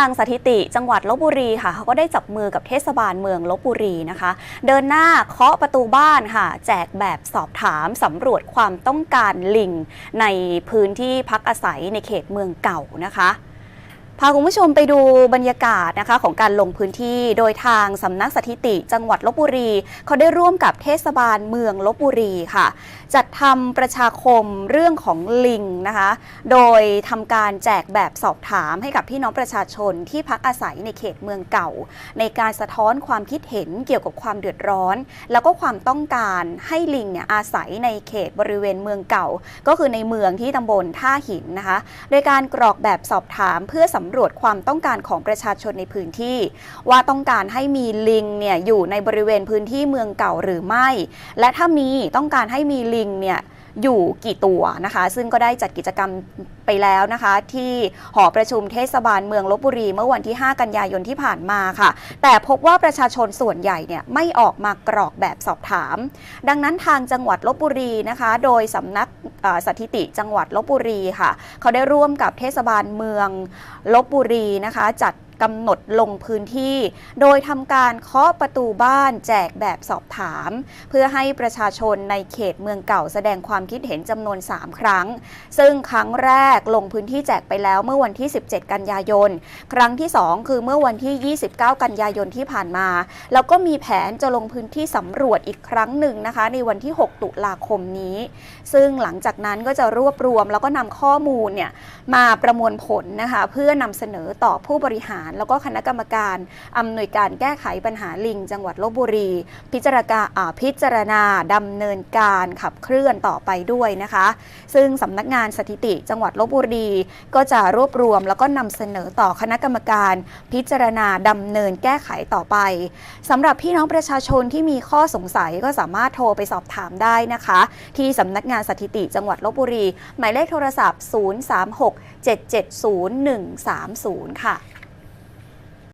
างสถิติจังหวัดลบบุรีค่ะเขาก็ได้จับมือกับเทศบาลเมืองลบบุรีนะคะ เดินหน้าเคาะประตูบ้านค่ะ แจกแบบสอบถามสำรวจความต้องการลิง ในพื้นที่พักอาศัยในเขตเมืองเก่านะคะ พาคุณผู้ชมไปดูบรรยากาศนะคะของการลงพื้นที่โดยทางสำนักสถิติจังหวัดลบบุรี เขาได้ร่วมกับเทศบาลเมืองลบบุรีค่ะ จัดทำประชาคมเรื่องของลิงนะคะ โดยทำการแจกแบบสอบถามให้กับพี่น้องประชาชนที่พักอาศัยในเขตเมืองเก่า ในการสะท้อนความคิดเห็นเกี่ยวกับความเดือดร้อน แล้วก็ความต้องการให้ลิงเนี่ยอาศัยในเขตบริเวณเมืองเก่า ก็คือในเมืองที่ตำบลท่าหินนะคะ โดยการกรอกแบบสอบถามเพื่อสำรวจความต้องการของประชาชนในพื้นที่ ว่าต้องการให้มีลิงเนี่ยอยู่ในบริเวณพื้นที่เมืองเก่าหรือไม่ และถ้ามีต้องการให้มีลิงเนี่ยอยู่กี่ตัวนะคะ ซึ่งก็ได้จัดกิจกรรมไปแล้วนะคะ ที่หอประชุมเทศบาลเมืองลบบุรี เมื่อวันที่ 5 กันยายนที่ผ่านมาค่ะ แต่พบว่าประชาชนส่วนใหญ่เนี่ยไม่ออกมากรอกแบบสอบถาม ดังนั้นทางจังหวัดลบบุรีนะคะ โดยสำนัก สถิติจังหวัดลบบุรีค่ะ เขาได้ร่วมกับเทศบาลเมืองลบบุรีนะคะ จัด กำหนดลงพื้นที่ โดยทำการเคาะประตูบ้านแจกแบบสอบถาม เพื่อให้ประชาชนในเขตเมืองเก่าแสดงความคิดเห็นจำนวน 3 ครั้ง ซึ่งครั้งแรกลงพื้นที่แจกไปแล้วเมื่อวันที่ 17 กันยายน ครั้งที่ 2 คือเมื่อวันที่ 29 กันยายนที่ผ่านมา แล้วก็มีแผนจะลงพื้นที่สำรวจอีกครั้งหนึ่งนะคะ ในวันที่ 6 ตุลาคมนี้ ซึ่งหลังจากนั้นก็จะรวบรวมแล้วก็นำข้อมูลเนี่ยมาประมวลผลนะคะเพื่อนำเสนอต่อผู้บริหารแล้วก็คณะกรรมการอำนวยการแก้ไขปัญหาลิง จังหวัดลบบุรี พิจารณาอ่าพิจารณาดำเนินการขับเคลื่อนต่อไปด้วยนะคะ ซึ่งสำนักงานสถิติจังหวัดลบบุรี ก็จะรวบรวมแล้วก็นำเสนอต่อคณะกรรมการ พิจารณาดำเนินแก้ไขต่อไปสำหรับพี่น้องประชาชนที่มีข้อสงสัยก็สามารถโทรไปสอบถามได้นะคะ ที่สำนักงานสถิติจังหวัดลบบุรี หมายเลขโทรศัพท์ 036 770 130 ค่ะ